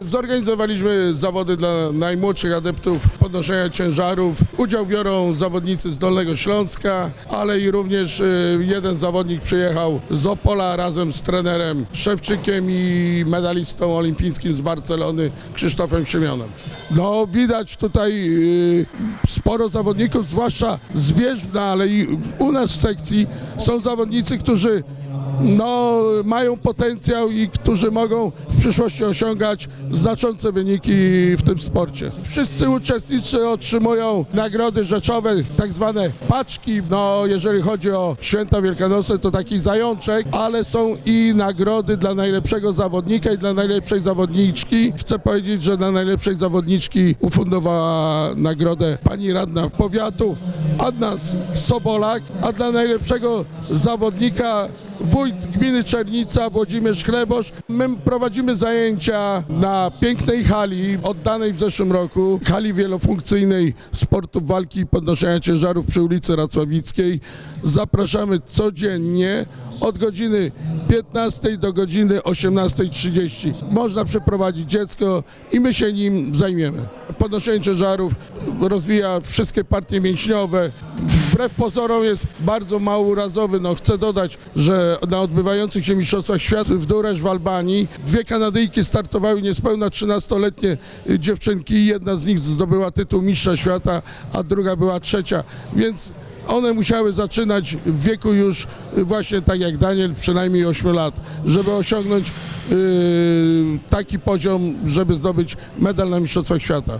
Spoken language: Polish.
Zorganizowaliśmy zawody dla najmłodszych adeptów podnoszenia ciężarów. Udział biorą zawodnicy z Dolnego Śląska, ale i również y, jeden zawodnik przyjechał z Opola razem z trenerem Szewczykiem i medalistą olimpijskim z Barcelony Krzysztofem Siemionem. No widać tutaj y, sporo zawodników, zwłaszcza z Wierzbna, ale i u nas w sekcji są zawodnicy, którzy no, mają potencjał i którzy mogą w przyszłości osiągać znaczące wyniki w tym sporcie. Wszyscy uczestnicy otrzymują nagrody rzeczowe, tak zwane paczki. No, jeżeli chodzi o święta wielkanocne, to taki zajączek, ale są i nagrody dla najlepszego zawodnika i dla najlepszej zawodniczki. Chcę powiedzieć, że dla najlepszej zawodniczki ufundowała nagrodę pani radna powiatu Anna Sobolak, a dla najlepszego zawodnika wójt gminy Czernica Włodzimierz Chlebosz. My prowadzimy zajęcia na pięknej hali oddanej w zeszłym roku, hali wielofunkcyjnej sportu walki i podnoszenia ciężarów przy ulicy Racławickiej. Zapraszamy codziennie od godziny 15 do godziny 18.30. Można przeprowadzić dziecko i my się nim zajmiemy. Podnoszenie ciężarów rozwija wszystkie partie mięśniowe. Wbrew pozorom jest bardzo małourazowy. No, chcę dodać, że na odbywających się Mistrzostwach Świata w Duresz w Albanii dwie Kanadyjki startowały niespełna 13-letnie y, dziewczynki jedna z nich zdobyła tytuł Mistrza Świata, a druga była trzecia. Więc one musiały zaczynać w wieku już y, właśnie tak jak Daniel, przynajmniej 8 lat, żeby osiągnąć y, taki poziom, żeby zdobyć medal na Mistrzostwach Świata.